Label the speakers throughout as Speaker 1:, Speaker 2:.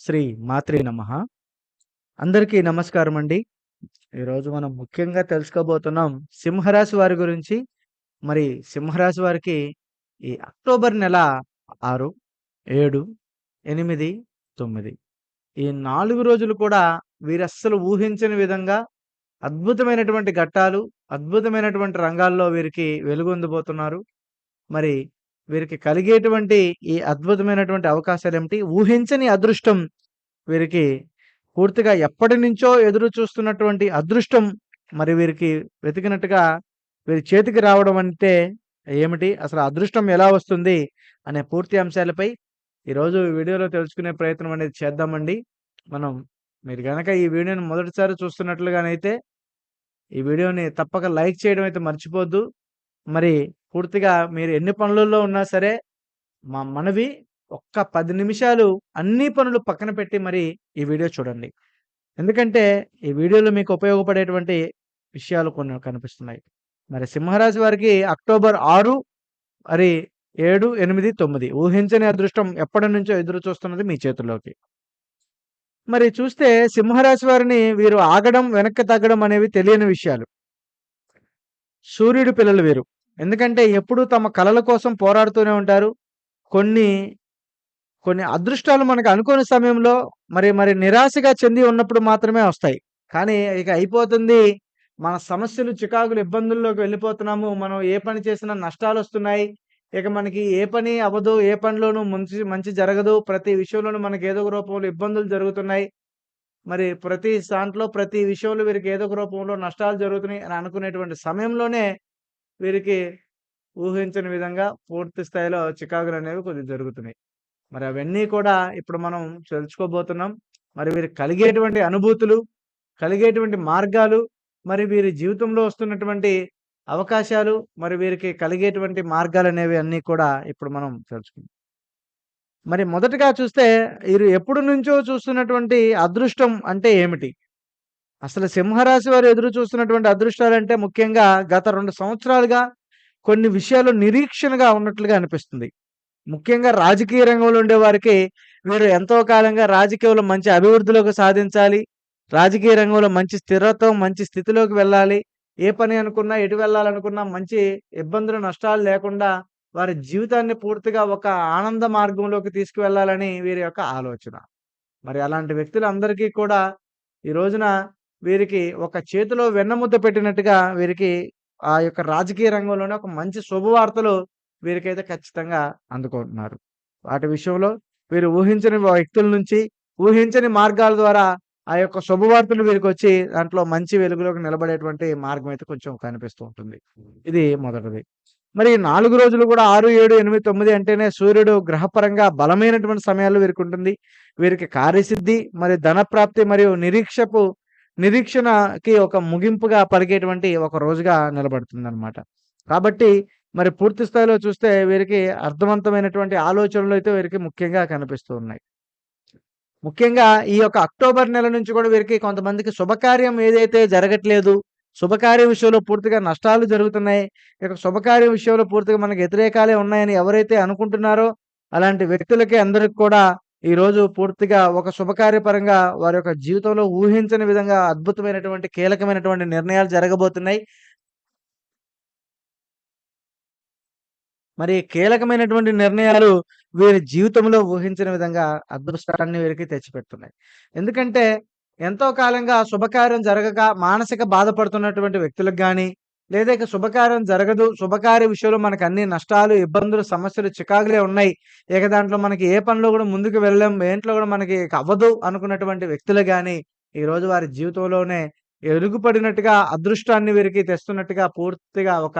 Speaker 1: శ్రీ మాత్రి నమః. అందరికీ నమస్కారం అండి. ఈరోజు మనం ముఖ్యంగా తెలుసుకోబోతున్నాం సింహరాశి వారి గురించి. మరి సింహరాశి వారికి ఈ అక్టోబర్ నెల 6, 7, 8, 9 ఈ నాలుగు రోజులు కూడా వీరస్సలు ఊహించని విధంగా అద్భుతమైనటువంటి ఘట్టాలు, అద్భుతమైనటువంటి రంగాల్లో వీరికి వెలుగొందబోతున్నారు. మరి వీరికి కలిగేటువంటి ఈ అద్భుతమైనటువంటి అవకాశాలు ఏమిటి ఊహించని అదృష్టం వీరికి పూర్తిగా ఎప్పటి నుంచో ఎదురు చూస్తున్నటువంటి అదృష్టం మరి వీరికి వెతికినట్టుగా వీరి చేతికి రావడం అంటే ఏమిటి? అసలు అదృష్టం ఎలా వస్తుంది? అనే పూర్తి అంశాలపై ఈరోజు వీడియోలో తెలుసుకునే ప్రయత్నం అనేది చేద్దామండి. మనం మీరు కనుక ఈ వీడియోని మొదటిసారి చూస్తున్నట్లుగానైతే ఈ వీడియోని తప్పక లైక్ చేయడం అయితే మర్చిపోద్దు. మరి పూర్తిగా మీరు ఎన్ని పనులలో ఉన్నా సరే మా మనవి ఒక్క పది నిమిషాలు అన్ని పనులు పక్కన పెట్టి మరి ఈ వీడియో చూడండి. ఎందుకంటే ఈ వీడియోలో మీకు ఉపయోగపడేటువంటి విషయాలు కొన్ని కనిపిస్తున్నాయి. మరి సింహరాశి వారికి అక్టోబర్ ఆరు మరి 7, 8, 9 ఊహించని అదృష్టం ఎప్పటి నుంచో ఎదురు చూస్తున్నది మీ చేతుల్లోకి. మరి చూస్తే సింహరాశి వారిని వీరు ఆగడం, వెనక్కి తగ్గడం అనేవి తెలియని విషయాలు. సూర్యుడి పిల్లలు వీరు. ఎందుకంటే ఎప్పుడూ తమ కళల కోసం పోరాడుతూనే ఉంటారు. కొన్ని కొన్ని అదృష్టాలు మనకు అనుకోని సమయంలో మరి మరి నిరాశగా చెంది ఉన్నప్పుడు మాత్రమే వస్తాయి. కానీ ఇక అయిపోతుంది. మన సమస్యలు, చికాకులు, ఇబ్బందుల్లోకి వెళ్ళిపోతున్నాము. మనం ఏ పని చేసినా నష్టాలు వస్తున్నాయి ఇక మనకి ఏ పని అవ్వదు. ఏ పనిలోనూ మంచి మంచి జరగదు. ప్రతి విషయంలోనూ మనకి ఏదో ఒక రూపంలో ఇబ్బందులు జరుగుతున్నాయి. మరి ప్రతి దాంట్లో ప్రతి విషయంలో వీరికి ఏదో ఒక రూపంలో నష్టాలు జరుగుతున్నాయి అని అనుకునేటువంటి సమయంలోనే వీరికి ఊహించని విధంగా పూర్తి స్థాయిలో చికాకులు అనేవి కొద్దిగా జరుగుతున్నాయి. మరి అవన్నీ కూడా ఇప్పుడు మనం తెలుసుకోబోతున్నాం. మరి వీరికి కలిగేటువంటి అనుభూతులు, కలిగేటువంటి మార్గాలు, మరి వీరి జీవితంలో వస్తున్నటువంటి అవకాశాలు, మరి వీరికి కలిగేటువంటి మార్గాలు అనేవి అన్నీ కూడా ఇప్పుడు మనం తెలుసుకుందాం. మరి మొదటగా చూస్తే వీరు ఎప్పటి నుంచో చూస్తున్నటువంటి అదృష్టం అంటే ఏమిటి? అసలు సింహరాశి వారు ఎదురు చూస్తున్నటువంటి అదృష్టాలంటే ముఖ్యంగా గత రెండు సంవత్సరాలుగా కొన్ని విషయాలు నిరీక్షణగా ఉన్నట్లుగా అనిపిస్తుంది. ముఖ్యంగా రాజకీయ రంగంలో ఉండేవారికి వీరు ఎంతో కాలంగా రాజకీయంలో మంచి అభివృద్ధిలోకి సాధించాలి. రాజకీయ రంగంలో మంచి స్థిరత్వం, మంచి స్థితిలోకి వెళ్ళాలి. ఏ పని అనుకున్నా, ఎటు వెళ్ళాలనుకున్నా మంచి ఇబ్బందులు, నష్టాలు లేకుండా వారి జీవితాన్ని పూర్తిగా ఒక ఆనంద మార్గంలోకి తీసుకువెళ్ళాలని వీరి యొక్క ఆలోచన. మరి అలాంటి వ్యక్తులందరికీ కూడా ఈ రోజున వీరికి ఒక చేతిలో వెన్నముద్ద పెట్టినట్టుగా వీరికి ఆ యొక్క రాజకీయ రంగంలోనే ఒక మంచి శుభవార్తలు వీరికైతే ఖచ్చితంగా అందుకుంటున్నారు. వాటి విషయంలో వీరు ఊహించని వ్యక్తుల నుంచి, ఊహించని మార్గాల ద్వారా ఆ యొక్క శుభవార్తలు వీరికొచ్చి దాంట్లో మంచి వెలుగులోకి నిలబడేటువంటి మార్గం అయితే కొంచెం కనిపిస్తూ ఉంటుంది. ఇది మొదటిది. మరి నాలుగు రోజులు కూడా 6, 7, 8, 9 అంటేనే సూర్యుడు గ్రహపరంగా బలమైనటువంటి సమయాల్లో వీరికి ఉంటుంది వీరికి కార్యసిద్ధి, మరి ధనప్రాప్తి మరియు నిరీక్షపు నిరీక్షణకి ఒక ముగింపుగా పరిగేటువంటి ఒక రోజుగా నిలబడుతుందనమాట. కాబట్టి మరి పూర్తి స్థాయిలో చూస్తే వీరికి అర్థవంతమైనటువంటి ఆలోచనలు అయితే వీరికి ముఖ్యంగా కనిపిస్తూ ఉన్నాయి. ముఖ్యంగా ఈ యొక్క అక్టోబర్ నెల నుంచి కూడా వీరికి కొంతమందికి శుభకార్యం ఏదైతే జరగట్లేదు, శుభకార్య విషయంలో పూర్తిగా నష్టాలు జరుగుతున్నాయి. ఇక శుభకార్య విషయంలో పూర్తిగా మనకు వ్యతిరేకాలే ఉన్నాయని ఎవరైతే అనుకుంటున్నారో అలాంటి వ్యక్తులకి అందరికి కూడా ఈరోజు పూర్తిగా ఒక శుభకార్యపరంగా వారి యొక్క జీవితంలో ఊహించని విధంగా అద్భుతమైనటువంటి, కీలకమైనటువంటి నిర్ణయాలు జరగబోతున్నాయి. మరి కీలకమైనటువంటి నిర్ణయాలు వీరి జీవితంలో ఊహించని విధంగా అదృష్టాన్ని వీరికి తెచ్చిపెడుతున్నాయి. ఎందుకంటే ఎంతో కాలంగా శుభకార్యం జరగక మానసిక బాధపడుతున్నటువంటి వ్యక్తులకు కానీ లేదా ఇక శుభకార్యం జరగదు, శుభకార్య విషయంలో మనకు అన్ని నష్టాలు, ఇబ్బందులు, సమస్యలు, చికాకులే ఉన్నాయి. ఇక దాంట్లో మనకి ఏ పనిలో కూడా ముందుకు వెళ్ళలేం, ఏంట్లో కూడా మనకి అవ్వదు అనుకున్నటువంటి వ్యక్తులు కానీ ఈరోజు వారి జీవితంలోనే ఎరుగుపడినట్టుగా అదృష్టాన్ని వీరికి తెస్తున్నట్టుగా పూర్తిగా ఒక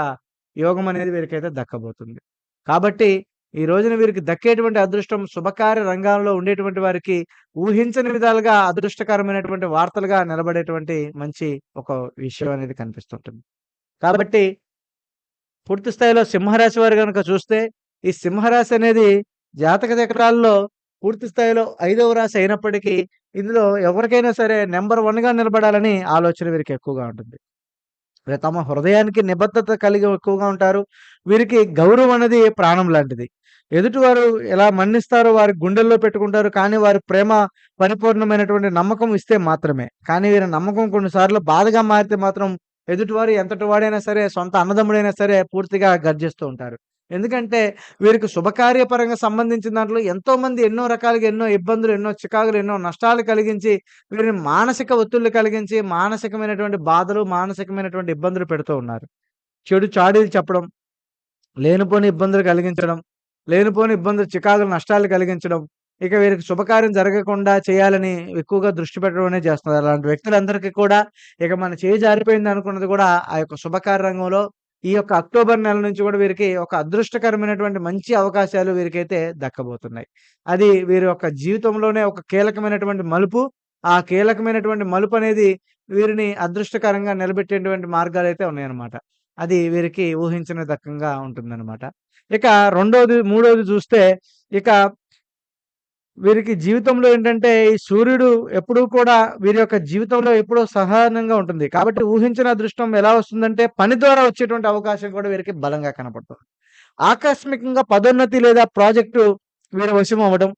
Speaker 1: యోగం అనేది వీరికైతే దక్కబోతుంది. కాబట్టి ఈ రోజున వీరికి దక్కేటువంటి అదృష్టం శుభకార్య రంగాల్లో ఉండేటువంటి వారికి ఊహించని విధాలుగా అదృష్టకరమైనటువంటి వార్తలుగా నిలబడేటువంటి మంచి ఒక విషయం అనేది కనిపిస్తుంటుంది. కాబట్టి పూర్తి స్థాయిలో సింహరాశి వారు కనుక చూస్తే ఈ సింహరాశి అనేది జాతక చక్రాల్లో పూర్తి స్థాయిలో ఐదవ రాశి అయినప్పటికీ ఇందులో ఎవరికైనా సరే నెంబర్ వన్గా నిలబడాలని ఆలోచన వీరికి ఎక్కువగా ఉంటుంది. తమ హృదయానికి నిబద్ధత కలిగి ఎక్కువగా ఉంటారు. వీరికి గౌరవం అనేది ప్రాణం లాంటిది. ఎదుటివారు ఎలా మన్నిస్తారో వారి గుండెల్లో పెట్టుకుంటారు. కానీ వారి ప్రేమ పరిపూర్ణమైనటువంటి నమ్మకం ఇస్తే మాత్రమే. కానీ వీరి నమ్మకం కొన్నిసార్లు బాధగా మారితే మాత్రం ఎదుటివారు ఎంతటి వాడైనా సరే, సొంత అన్నదమ్ముడైనా సరే పూర్తిగా గర్జిస్తూ ఉంటారు. ఎందుకంటే వీరికి శుభకార్యపరంగా సంబంధించిన దాంట్లో ఎంతోమంది ఎన్నో రకాలుగా ఎన్నో ఇబ్బందులు, ఎన్నో చికాకులు, ఎన్నో నష్టాలు కలిగించి వీరిని మానసిక ఒత్తిళ్ళు కలిగించి, మానసికమైనటువంటి బాధలు, మానసికమైనటువంటి ఇబ్బందులు పెడుతూ ఉన్నారు. చెడు చాడీలు చెప్పడం, లేనిపోని ఇబ్బందులు కలిగించడం, లేనిపోని ఇబ్బందులు, చికాకులు, నష్టాలు కలిగించడం, ఇక వీరికి శుభకార్యం జరగకుండా చేయాలని ఎక్కువగా దృష్టి పెట్టడమే చేస్తున్నారు. అలాంటి వ్యక్తులందరికీ కూడా ఇక మన చేయి జారిపోయింది అనుకున్నది కూడా ఆ యొక్క శుభకార్య రంగంలో ఈ యొక్క అక్టోబర్ నెల నుంచి కూడా వీరికి ఒక అదృష్టకరమైనటువంటి మంచి అవకాశాలు వీరికైతే దక్కబోతున్నాయి. అది వీరి యొక్క జీవితంలోనే ఒక కీలకమైనటువంటి మలుపు. ఆ కీలకమైనటువంటి మలుపు అనేది వీరిని అదృష్టకరంగా నిలబెట్టేటువంటి మార్గాలు అయితే ఉన్నాయన్నమాట. అది వీరికి ఊహించని దక్కంగా ఉంటుందన్నమాట. ఇక రెండోది, మూడోది చూస్తే ఇక వీరికి జీవితంలో ఏంటంటే ఈ సూర్యుడు ఎప్పుడూ కూడా వీరి యొక్క జీవితంలో ఎప్పుడూ సహనంగా ఉంటుంది. కాబట్టి ఊహించిన అదృష్టం ఎలా వస్తుందంటే పని ద్వారా వచ్చేటువంటి అవకాశం కూడా వీరికి బలంగా కనపడుతుంది. ఆకస్మికంగా పదోన్నతి లేదా ప్రాజెక్టు వీరి వశం అవ్వడం.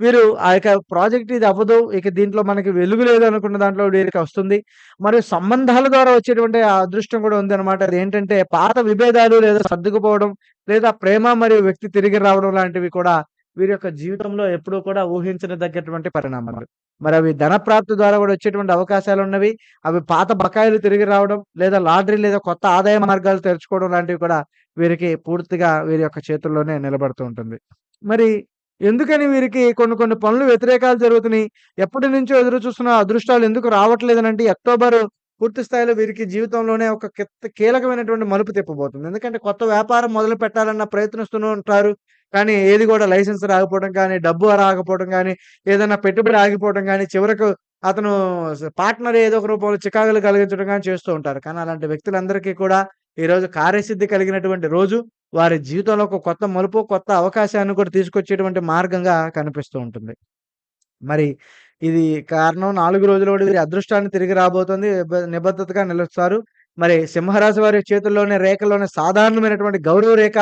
Speaker 1: వీరు ఆ యొక్క ప్రాజెక్ట్ ఇది అవ్వదు. ఇక దీంట్లో మనకి వెలుగు లేదు అనుకున్న దాంట్లో వీరికి వస్తుంది. మరియు సంబంధాల ద్వారా వచ్చేటువంటి అదృష్టం కూడా ఉంది అన్నమాట ఏంటంటే పాత విభేదాలు లేదా సర్దుకుపోవడం, లేదా ప్రేమ మరియు వ్యక్తి తిరిగి రావడం లాంటివి కూడా వీరి యొక్క జీవితంలో ఎప్పుడూ కూడా ఊహించదగ్గటువంటి పరిణామాలు. మరి అవి ధన ప్రాప్తి ద్వారా కూడా వచ్చేటువంటి అవకాశాలు ఉన్నవి అవి పాత బకాయిలు తిరిగి రావడం, లేదా లాటరీ లేదా కొత్త ఆదాయ మార్గాలు తెరుచుకోవడం లాంటివి కూడా వీరికి పూర్తిగా వీరి యొక్క చేతుల్లోనే నిలబడుతూ ఉంటుంది. మరి ఎందుకని వీరికి కొన్ని కొన్ని పనులు వ్యతిరేకాలు జరుగుతున్నాయి. ఎప్పటి నుంచో ఎదురు చూస్తున్న అదృష్టాలు ఎందుకు రావట్లేదనంటే అక్టోబర్ పూర్తి స్థాయిలో వీరికి జీవితంలోనే ఒక కీలకమైనటువంటి మలుపు తిప్పబోతుంది. ఎందుకంటే కొత్త వ్యాపారం మొదలు పెట్టాలన్న ప్రయత్నిస్తూనే ఉంటారు. కానీ ఏది కూడా లైసెన్స్ రాకపోవడం కానీ, డబ్బు రాకపోవడం కానీ ఏదైనా పెట్టుబడి ఆగిపోవడం కానీ చివరకు అతను పార్ట్నర్ ఏదో ఒక రూపంలో చికాకులు కలిగించడం కానీ చేస్తూ ఉంటారు. కానీ అలాంటి వ్యక్తులందరికీ కూడా ఈరోజు కార్యసిద్ధి కలిగినటువంటి రోజు. వారి జీవితంలో ఒక కొత్త మలుపు, కొత్త అవకాశాన్ని కూడా తీసుకొచ్చేటువంటి మార్గంగా కనిపిస్తూ ఉంటుంది. మరి ఇది కారణం నాలుగు రోజుల వీరి అదృష్టాన్ని తిరిగి రాబోతుంది. నిబద్ధతగా నిలుస్తారు. మరి సింహరాశి వారి చేతుల్లోనే రేఖలోనే సాధారణమైనటువంటి గౌరవ రేఖ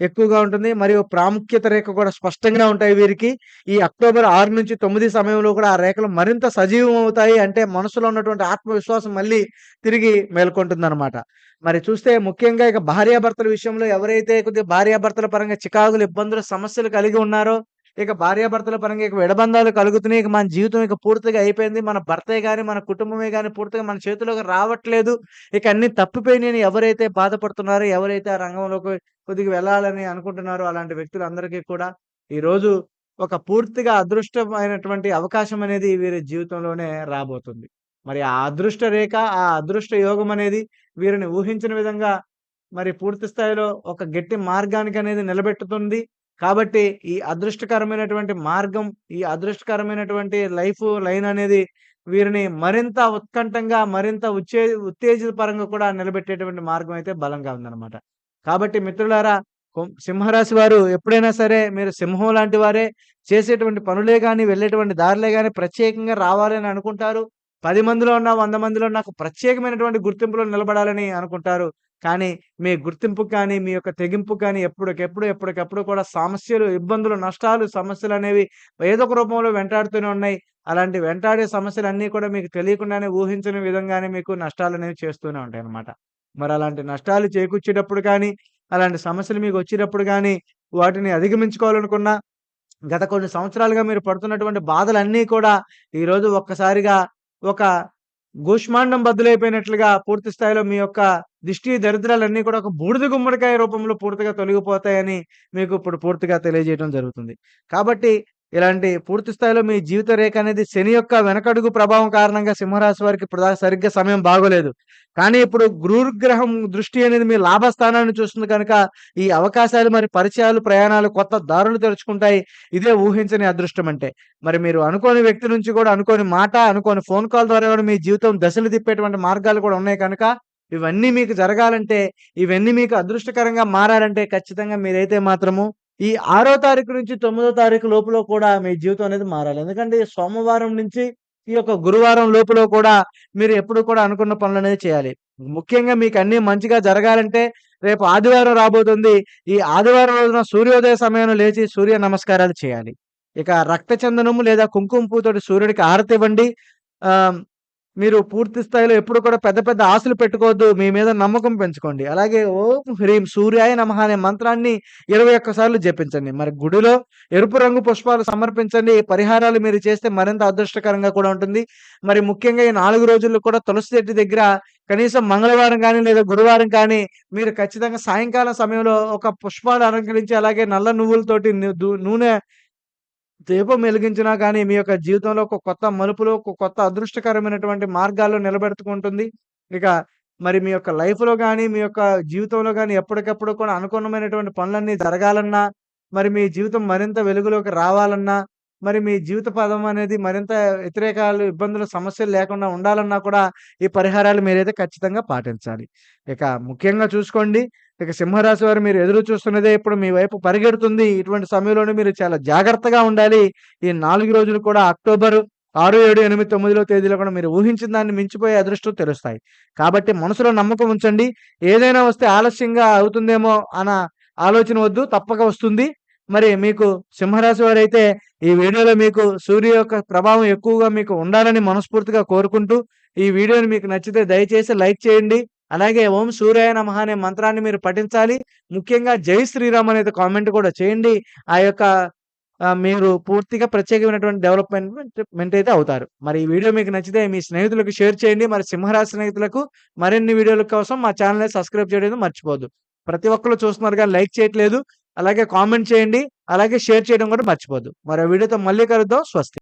Speaker 1: ఎక్కువగా ఉంటుంది. మరియు ప్రాముఖ్యత రేఖ కూడా స్పష్టంగా ఉంటాయి వీరికి. ఈ అక్టోబర్ 6-9 సమయంలో కూడా ఆ రేఖలు మరింత సజీవం అవుతాయి. అంటే మనసులో ఉన్నటువంటి ఆత్మవిశ్వాసం మళ్ళీ తిరిగి మేల్కొంటుందన్నమాట. మరి చూస్తే ముఖ్యంగా ఇక భార్యాభర్తల విషయంలో ఎవరైతే కొద్దిగా భార్యాభర్తల పరంగా చికాకులు, ఇబ్బందులు, సమస్యలు కలిగి ఉన్నారో, ఇక భార్యాభర్తల పరంగా ఇక విడబంధాలు కలుగుతున్నాయి. ఇక మన జీవితం ఇక పూర్తిగా అయిపోయింది. మన భర్తే కానీ మన కుటుంబమే కానీ పూర్తిగా మన చేతిలోకి రావట్లేదు. ఇక అన్నీ తప్పిపోయినాయని ఎవరైతే బాధపడుతున్నారో, ఎవరైతే ఆ రంగంలోకి కొద్దిగా వెళ్ళాలని అనుకుంటున్నారో అలాంటి వ్యక్తులందరికీ కూడా ఈరోజు ఒక పూర్తిగా అదృష్టమైనటువంటి అవకాశం అనేది వీరి జీవితంలోనే రాబోతుంది. మరి ఆ అదృష్ట రేఖ, ఆ అదృష్ట యోగం అనేది వీరిని ఊహించిన విధంగా మరి పూర్తి స్థాయిలో ఒక గట్టి మార్గానికి అనేది నిలబెట్టుతుంది. కాబట్టి ఈ అదృష్టకరమైనటువంటి మార్గం, ఈ అదృష్టకరమైనటువంటి లైఫ్ లైన్ అనేది వీరిని మరింత ఉత్కంఠంగా, మరింత ఉచ్చే ఉత్తేజిత పరంగా కూడా నిలబెట్టేటువంటి మార్గం అయితే బలంగా ఉందన్నమాట. కాబట్టి మిత్రులారా సింహరాశి వారు ఎప్పుడైనా సరే మీరు సింహం లాంటి వారే. చేసేటువంటి పనులే కానీ వెళ్ళేటువంటి దారులే కానీ ప్రత్యేకంగా రావాలని అనుకుంటారు. పది మందిలో ఉన్నా, వంద మందిలో నాకు ప్రత్యేకమైనటువంటి గుర్తింపులో నిలబడాలని అనుకుంటారు. కానీ మీ గుర్తింపు కానీ, మీ యొక్క తెగింపు కానీ ఎప్పటికెప్పుడు, ఎప్పటికప్పుడు కూడా సమస్యలు, ఇబ్బందులు, నష్టాలు, సమస్యలనేవి ఏదో ఒక రూపంలో వెంటాడుతూనే ఉన్నాయి. అలాంటి వెంటాడే సమస్యలు అన్నీ కూడా మీకు తెలియకుండానే ఊహించని విధంగానే మీకు నష్టాలు అనేవి చేస్తూనే ఉంటాయి అన్నమాట మరి అలాంటి నష్టాలు చేకూర్చేటప్పుడు కానీ, అలాంటి సమస్యలు మీకు వచ్చేటప్పుడు కానీ వాటిని అధిగమించుకోవాలనుకున్నా, గత కొన్ని సంవత్సరాలుగా మీరు పడుతున్నటువంటి బాధలన్నీ కూడా ఈరోజు ఒక్కసారిగా ఒక గూష్మాండం బదులైపోయినట్లుగా పూర్తి స్థాయిలో మీ యొక్క దిష్టి, దరిద్రాలన్నీ కూడా ఒక బూడిద గుమ్మడికాయ రూపంలో పూర్తిగా తొలగిపోతాయని మీకు ఇప్పుడు పూర్తిగా తెలియజేయడం జరుగుతుంది. కాబట్టి ఇలాంటి పూర్తి స్థాయిలో మీ జీవిత రేఖ అనేది శని యొక్క వెనకడుగు ప్రభావం కారణంగా సింహరాశి వారికి ఇప్పుడు సరిగ్గా సమయం బాగోలేదు. కానీ ఇప్పుడు గురుగ్రహం దృష్టి అనేది మీ లాభస్థానాన్ని చూస్తుంది కనుక ఈ అవకాశాలు మరి పరిచయాలు, ప్రయాణాలు, కొత్త దారులు తెరుచుకుంటాయి. ఇదే ఊహించని అదృష్టం అంటే. మరి మీరు అనుకోని వ్యక్తి నుంచి కూడా అనుకోని మాట, అనుకోని ఫోన్ కాల్ ద్వారా కూడా మీ జీవితం దశలు తిప్పేటువంటి మార్గాలు కూడా ఉన్నాయి కనుక ఇవన్నీ మీకు జరగాలంటే, ఇవన్నీ మీకు అదృష్టకరంగా మారాలంటే ఖచ్చితంగా మీరైతే మాత్రము ఈ ఆరో తారీఖు నుంచి తొమ్మిదో తారీఖు లోపల కూడా మీ జీవితం అనేది మారాలి. ఎందుకంటే సోమవారం నుంచి ఈ యొక్క గురువారం లోపల కూడా మీరు ఎప్పుడు కూడా అనుకున్న పనులు అనేది చేయాలి. ముఖ్యంగా మీకు అన్ని మంచిగా జరగాలంటే రేపు ఆదివారం రాబోతుంది. ఈ ఆదివారం రోజున సూర్యోదయ సమయంలో లేచి సూర్య నమస్కారాలు చేయాలి. ఇక రక్త చందనము లేదా కుంకుమ పువ్వుతోటి సూర్యుడికి హారతివ్వండి. ఇవ్వండి మీరు పూర్తి స్థాయిలో ఎప్పుడు కూడా పెద్ద పెద్ద ఆశలు పెట్టుకోవద్దు. మీ మీద నమ్మకం పెంచుకోండి. అలాగే ఓం హ్రీం సూర్యాయ నమః అనే మంత్రాన్ని 21 సార్లు జపించండి. మరి గుడిలో ఎరుపు రంగు పుష్పాలు సమర్పించండి. పరిహారాలు మీరు చేస్తే మరింత అదృష్టకరంగా కూడా ఉంటుంది. మరి ముఖ్యంగా ఈ నాలుగు రోజుల్లో కూడా తులసి చెట్టు దగ్గర కనీసం మంగళవారం కానీ లేదా గురువారం కానీ మీరు ఖచ్చితంగా సాయంకాలం సమయంలో ఒక పుష్పాలు అలంకరించి అలాగే నల్ల నువ్వులతోటి నూనె దీపం వెలిగించినా కానీ మీ యొక్క జీవితంలో ఒక కొత్త మలుపులో ఒక కొత్త అదృష్టకరమైనటువంటి మార్గాల్లో నిలబెట్టుకుంటుంది. ఇక మరి మీ యొక్క లైఫ్‌లో కానీ మీ యొక్క జీవితంలో కానీ ఎప్పటికప్పుడు కూడా అనుకున్నమైనటువంటి పనులన్నీ జరగాలన్నా, మరి మీ జీవితం మరింత వెలుగులోకి రావాలన్నా, మరి మీ జీవిత పదం అనేది మరింత వ్యతిరేకాలు, ఇబ్బందులు, సమస్యలు లేకుండా ఉండాలన్నా కూడా ఈ పరిహారాలు మీరైతే ఖచ్చితంగా పాటించాలి. ఇక ముఖ్యంగా చూసుకోండి. ఇక సింహరాశి వారు మీరు ఎదురు చూస్తున్నదే ఇప్పుడు మీ వైపు పరిగెడుతుంది. ఇటువంటి సమయంలోనే మీరు చాలా జాగ్రత్తగా ఉండాలి. ఈ నాలుగు రోజులు కూడా అక్టోబర్ 6, 7, 8, 9 తేదీలో కూడా మీరు ఊహించిన దాన్ని మించిపోయే అదృష్టం తెలుస్తాయి. కాబట్టి మనసులో నమ్మకం ఉంచండి. ఏదైనా వస్తే ఆలస్యంగా అవుతుందేమో అన్న ఆలోచన వద్దు. తప్పక వస్తుంది. మరి మీకు సింహరాశి వారైతే ఈ వీడియోలో మీకు సూర్య యొక్క ప్రభావం ఎక్కువగా మీకు ఉండాలని మనస్ఫూర్తిగా కోరుకుంటూ, ఈ వీడియోని మీకు నచ్చితే దయచేసి లైక్ చేయండి. అలాగే ఓం సూర్యాయ నమ అనే మంత్రాన్ని మీరు పఠించాలి. ముఖ్యంగా జై శ్రీరామ్ అనేది కామెంట్ కూడా చేయండి. ఆ యొక్క మీరు పూర్తిగా ప్రత్యేకమైనటువంటి డెవలప్‌మెంట్ మెంట్ అయితే అవుతారు. మరి ఈ వీడియో మీకు నచ్చితే మీ స్నేహితులకు షేర్ చేయండి. మరి సింహరాశి స్నేహితులకు మరిన్ని వీడియోల కోసం మా ఛానల్ని సబ్స్క్రైబ్ చేయడం మర్చిపోదు ప్రతి ఒక్కరు చూస్తున్నారు కానీ లైక్ చేయట్లేదు. అలాగే కామెంట్ చేయండి. అలాగే షేర్ చేయడం కూడా మర్చిపోద్దు మరో వీడియోతో మళ్ళీ కలుద్దాం. స్వస్తి.